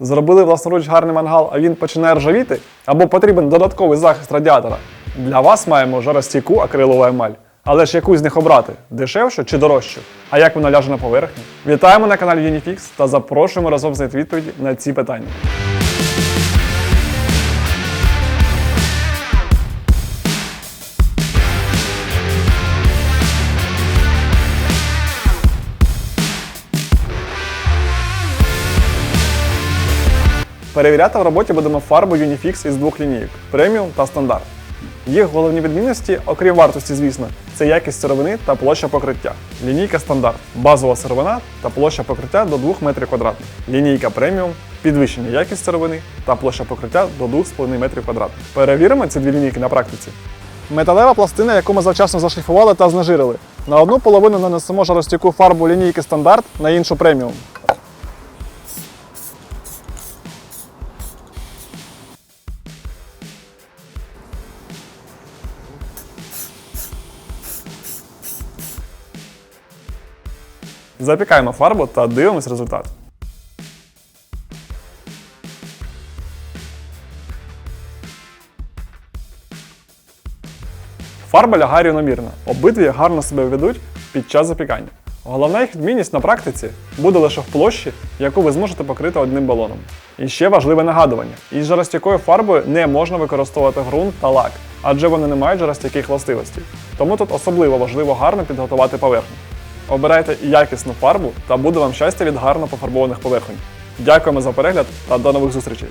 Зробили власноруч гарний мангал, а він починає ржавіти, або потрібен додатковий захист радіатора. Для вас маємо жаростійку акрилову емаль. Але ж яку з них обрати? Дешевшу чи дорожчу? А як вона ляже на поверхню? Вітаємо на каналі Unifix та запрошуємо разом знайти відповіді на ці питання. Перевіряти в роботі будемо фарбу Unifix із двох лінійок преміум та стандарт. Їх головні відмінності, окрім вартості, звісно, це якість сировини та площа покриття. Лінійка стандарт базова сировина та площа покриття до 2 метрів квадратних. Лінійка преміум підвищення якість сировини та площа покриття до 2,5 метрів квадратних. Перевіримо ці дві лінійки на практиці. Металева пластина, яку ми завчасно зашліфували та знежирили. На одну половину нанесемо жаростійку фарбу лінійки стандарт, на іншу преміум. Запікаємо фарбу та дивимось результат. Фарба лягає рівномірно. Обидві гарно себе ведуть під час запікання. Головна їх відмінність на практиці буде лише в площі, яку ви зможете покрити одним балоном. І ще важливе нагадування: із жаростійкою фарбою не можна використовувати ґрунт та лак, адже вони не мають жаростійких властивостей. Тому тут особливо важливо гарно підготувати поверхню. Обирайте якісну фарбу та буде вам щастя від гарно пофарбованих поверхонь. Дякуємо за перегляд та до нових зустрічей!